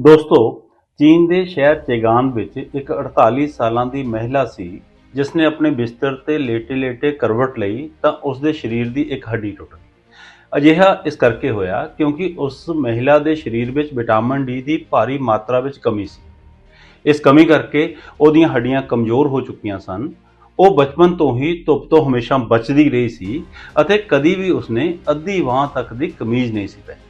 ਦੋਸਤੋ, ਚੀਨ ਦੇ ਸ਼ਹਿਰ ਚੇਗਾਨ ਵਿੱਚ ਇੱਕ 48 ਸਾਲਾਂ ਦੀ ਮਹਿਲਾ ਸੀ ਜਿਸ ਨੇ ਆਪਣੇ ਬਿਸਤਰ ਤੇ ਲੇਟੇ-ਲੇਟੇ ਕਰਵਟ ਲਈ ਤਾਂ ਉਸ ਦੇ ਸਰੀਰ ਦੀ ਇੱਕ ਹੱਡੀ ਟੁੱਟ ਗਈ। ਅਜਿਹਾ ਇਸ ਕਰਕੇ ਹੋਇਆ ਕਿਉਂਕਿ ਉਸ ਮਹਿਲਾ ਦੇ ਸਰੀਰ ਵਿੱਚ ਵਿਟਾਮਿਨ ਡੀ ਦੀ ਭਾਰੀ ਮਾਤਰਾ ਵਿੱਚ ਕਮੀ ਸੀ। ਇਸ ਕਮੀ ਕਰਕੇ ਉਹਦੀਆਂ ਹੱਡੀਆਂ ਕਮਜ਼ੋਰ ਹੋ ਚੁੱਕੀਆਂ ਸਨ। ਉਹ ਬਚਪਨ ਤੋਂ ਹੀ ਧੁੱਪ ਤੋਂ ਹਮੇਸ਼ਾ ਬਚਦੀ ਰਹੀ ਸੀ ਅਤੇ ਕਦੀ ਵੀ ਉਸਨੇ ਅੱਧੀ ਬਾਂਹ ਤੱਕ ਦੀ ਕਮੀਜ਼ ਨਹੀਂ ਸੀ ਪਹਿਨੀ।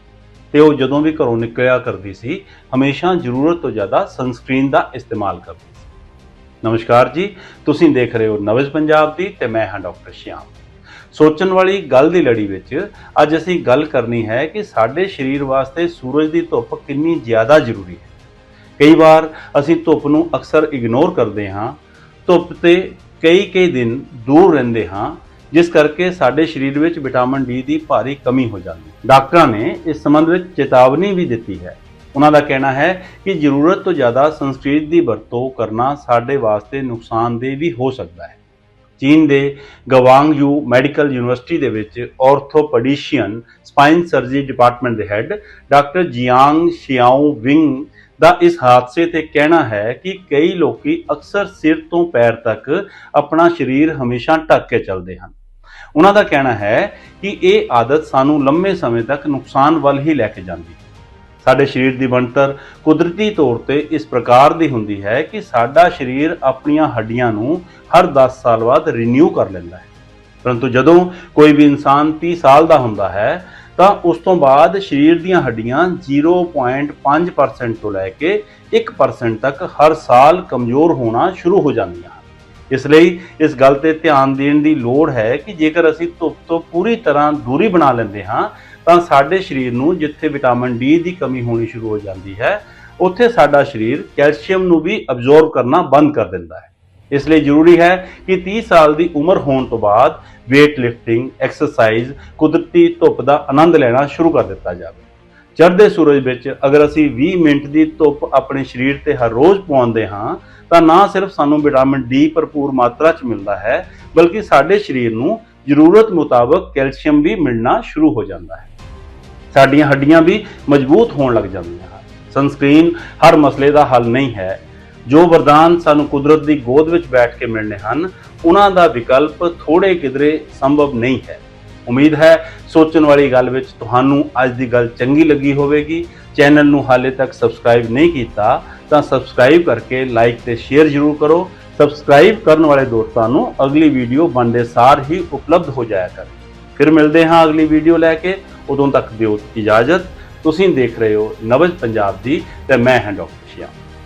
ਤੇ ਉਹ ਜਦੋਂ ਵੀ ਘਰੋਂ ਨਿਕਲਿਆ ਕਰਦੀ ਸੀ, ਹਮੇਸ਼ਾ ਜ਼ਰੂਰਤ ਤੋਂ ਜ਼ਿਆਦਾ ਸਨਸਕ੍ਰੀਨ ਦਾ ਇਸਤੇਮਾਲ ਕਰਦੀ ਸੀ। ਨਮਸਕਾਰ ਜੀ, ਤੁਸੀਂ ਦੇਖ ਰਹੇ ਹੋ ਨਵਜ ਪੰਜਾਬ ਦੀ ਤੇ ਮੈਂ ਹਾਂ ਡਾਕਟਰ ਸ਼ਿਆਮ। ਸੋਚਣ ਵਾਲੀ ਗੱਲ ਦੀ ਲੜੀ ਵਿੱਚ ਅੱਜ ਅਸੀਂ ਗੱਲ ਕਰਨੀ ਹੈ ਕਿ ਸਾਡੇ ਸਰੀਰ ਵਾਸਤੇ ਸੂਰਜ ਦੀ ਧੁੱਪ ਕਿੰਨੀ ਜ਼ਿਆਦਾ ਜ਼ਰੂਰੀ ਹੈ। ਕਈ ਵਾਰ ਅਸੀਂ ਧੁੱਪ ਨੂੰ ਅਕਸਰ ਇਗਨੋਰ ਕਰਦੇ ਹਾਂ, ਧੁੱਪ ਤੇ ਕਈ ਕਈ ਦਿਨ ਦੂਰ ਰਹਿੰਦੇ ਹਾਂ ਜਿਸ ਕਰਕੇ ਸਾਡੇ ਸਰੀਰ ਵਿੱਚ ਵਿਟਾਮਿਨ ਡੀ ਦੀ ਭਾਰੀ ਕਮੀ ਹੋ ਜਾਂਦੀ ਹੈ। ਡਾਕਟਰਾਂ ਨੇ ਇਸ ਸੰਬੰਧ ਵਿੱਚ ਚੇਤਾਵਨੀ ਵੀ ਦਿੱਤੀ ਹੈ। ਉਹਨਾਂ ਦਾ ਕਹਿਣਾ ਹੈ ਕਿ ਜ਼ਰੂਰਤ ਤੋਂ ਜ਼ਿਆਦਾ ਸੰਸਕ੍ਰਿਤ ਦੀ ਵਰਤੋਂ ਕਰਨਾ ਸਾਡੇ ਵਾਸਤੇ ਨੁਕਸਾਨਦੇਹ ਵੀ ਹੋ ਸਕਦਾ ਹੈ। ਚੀਨ ਦੇ ਗਵਾਂਗਯੂ ਮੈਡੀਕਲ ਯੂਨੀਵਰਸਿਟੀ ਦੇ ਵਿੱਚ ਆਰਥੋਪੈਡਿਸ਼ੀਅਨ ਸਪਾਈਨ ਸਰਜਰੀ ਡਿਪਾਰਟਮੈਂਟ ਦੇ head doctor Jiang Xiao Wing ਦਾ ਇਸ ਹਾਦਸੇ ਤੇ ਕਹਿਣਾ ਹੈ ਕਿ ਕਈ ਲੋਕੀ ਅਕਸਰ ਸਿਰ ਤੋਂ ਪੈਰ ਤੱਕ ਆਪਣਾ ਸਰੀਰ ਹਮੇਸ਼ਾ ਢੱਕ ਕੇ ਚੱਲਦੇ ਹਨ। ਉਹਨਾਂ ਦਾ ਕਹਿਣਾ ਹੈ ਕਿ ਇਹ ਆਦਤ ਸਾਨੂੰ ਲੰਮੇ ਸਮੇਂ ਤੱਕ ਨੁਕਸਾਨ ਵੱਲ ਹੀ ਲੈ ਕੇ ਜਾਂਦੀ ਹੈ। ਸਾਡੇ ਸਰੀਰ ਦੀ ਬਣਤਰ ਕੁਦਰਤੀ ਤੌਰ ਤੇ ਇਸ ਪ੍ਰਕਾਰ ਦੀ ਹੁੰਦੀ ਹੈ ਕਿ ਸਾਡਾ ਸਰੀਰ ਆਪਣੀਆਂ ਹੱਡੀਆਂ ਨੂੰ ਹਰ 10 ਸਾਲ ਬਾਅਦ ਰੀਨਿਊ ਕਰ ਲੈਂਦਾ ਹੈ। ਪਰੰਤੂ ਜਦੋਂ ਕੋਈ ਵੀ ਇਨਸਾਨ 30 ਸਾਲ ਦਾ ਹੁੰਦਾ ਹੈ ਤਾਂ ਉਸ ਤੋਂ ਬਾਅਦ ਸਰੀਰ ਦੀਆਂ ਹੱਡੀਆਂ 0.5% ਤੋਂ ਲੈ ਕੇ 1% ਤੱਕ ਹਰ ਸਾਲ ਕਮਜ਼ੋਰ ਹੋਣਾ ਸ਼ੁਰੂ ਹੋ ਜਾਂਦੀਆਂ ਹਨ। ਇਸ ਲਈ ਇਸ ਗੱਲ ਤੇ ਧਿਆਨ ਦੇਣ ਦੀ ਲੋੜ ਹੈ ਕਿ ਜੇਕਰ ਅਸੀਂ ਧੁੱਪ ਤੋਂ ਪੂਰੀ ਤਰ੍ਹਾਂ ਦੂਰੀ ਬਣਾ ਲੈਂਦੇ ਹਾਂ, ਤਾਂ ਸਾਡੇ ਸਰੀਰ ਨੂੰ ਜਿੱਥੇ ਵਿਟਾਮਿਨ ਡੀ ਦੀ ਕਮੀ ਹੋਣੀ ਸ਼ੁਰੂ ਹੋ ਜਾਂਦੀ ਹੈ, ਉੱਥੇ ਸਾਡਾ ਸਰੀਰ ਕੈਲਸ਼ੀਅਮ ਨੂੰ ਵੀ ਅਬਜ਼ੋਰਬ ਕਰਨਾ ਬੰਦ ਕਰ ਦਿੰਦਾ ਹੈ। ਇਸ ਲਈ ਜ਼ਰੂਰੀ ਹੈ ਕਿ 30 ਸਾਲ ਦੀ ਉਮਰ ਹੋਣ ਤੋਂ ਬਾਅਦ weight lifting ਐਕਸਰਸਾਈਜ਼ ਕੁਦਰਤੀ ਧੁੱਪ ਦਾ ਆਨੰਦ ਲੈਣਾ ਸ਼ੁਰੂ ਕਰ ਦਿੱਤਾ ਜਾਵੇ। ਚੜ੍ਹਦੇ ਸੂਰਜ ਵਿੱਚ ਅਗਰ ਅਸੀਂ 20 ਮਿੰਟ ਦੀ ਧੁੱਪ ਆਪਣੇ ਸਰੀਰ ਤੇ ਹਰ ਰੋਜ਼ ਪਾਉਂਦੇ ਹਾਂ, ਤਾਂ ਨਾ ਸਿਰਫ ਸਾਨੂੰ ਵਿਟਾਮਿਨ ਡੀ ਭਰਪੂਰ ਮਾਤਰਾ 'ਚ ਮਿਲਦਾ ਹੈ, ਬਲਕਿ ਸਾਡੇ ਸਰੀਰ ਨੂੰ ਜ਼ਰੂਰਤ ਮੁਤਾਬਕ ਕੈਲਸ਼ੀਅਮ ਵੀ ਮਿਲਣਾ ਸ਼ੁਰੂ ਹੋ ਜਾਂਦਾ ਹੈ। ਸਾਡੀਆਂ ਹੱਡੀਆਂ ਵੀ ਮਜ਼ਬੂਤ ਹੋਣ ਲੱਗ ਜਾਂਦੀਆਂ ਹਨ। ਸਨਸਕ੍ਰੀਨ ਹਰ ਮਸਲੇ ਦਾ ਹੱਲ ਨਹੀਂ ਹੈ। ਜੋ ਵਰਦਾਨ ਸਾਨੂੰ ਕੁਦਰਤ ਦੀ ਗੋਦ ਵਿੱਚ ਬੈਠ ਕੇ ਮਿਲਣੇ ਹਨ, ਉਹਨਾਂ ਦਾ ਵਿਕਲਪ ਥੋੜੇ ਕਿਧਰੇ ਸੰਭਵ ਨਹੀਂ ਹੈ। ਉਮੀਦ ਹੈ ਸੋਚਣ ਵਾਲੀ ਗੱਲ ਵਿੱਚ ਤੁਹਾਨੂੰ ਅੱਜ ਦੀ ਗੱਲ ਚੰਗੀ ਲੱਗੀ ਹੋਵੇਗੀ। ਚੈਨਲ ਨੂੰ ਹਾਲੇ ਤੱਕ ਸਬਸਕ੍ਰਾਈਬ ਨਹੀਂ ਕੀਤਾ, ਤਾਂ ਸਬਸਕ੍ਰਾਈਬ ਕਰਕੇ ਲਾਈਕ ਤੇ ਸ਼ੇਅਰ ਜ਼ਰੂਰ ਕਰੋ। ਸਬਸਕ੍ਰਾਈਬ ਕਰਨ ਵਾਲੇ ਦੋਸਤਾਂ ਨੂੰ ਅਗਲੀ ਵੀਡੀਓ ਬਣਦੇ ਸਾਰ ਹੀ ਉਪਲਬਧ ਹੋ ਜਾਇਆ ਕਰ। ਫਿਰ ਮਿਲਦੇ ਹਾਂ ਅਗਲੀ ਵੀਡੀਓ ਲੈ ਕੇ। ਉਦੋਂ ਤੱਕ ਦਿਓ ਇਜਾਜ਼ਤ। ਤੁਸੀਂ ਦੇਖ ਰਹੇ ਹੋ ਨਵਜ ਪੰਜਾਬ ਦੀ ਤੇ ਮੈਂ ਹਾਂ ਡਾਕਟਰ ਸ਼ਿਆਮ।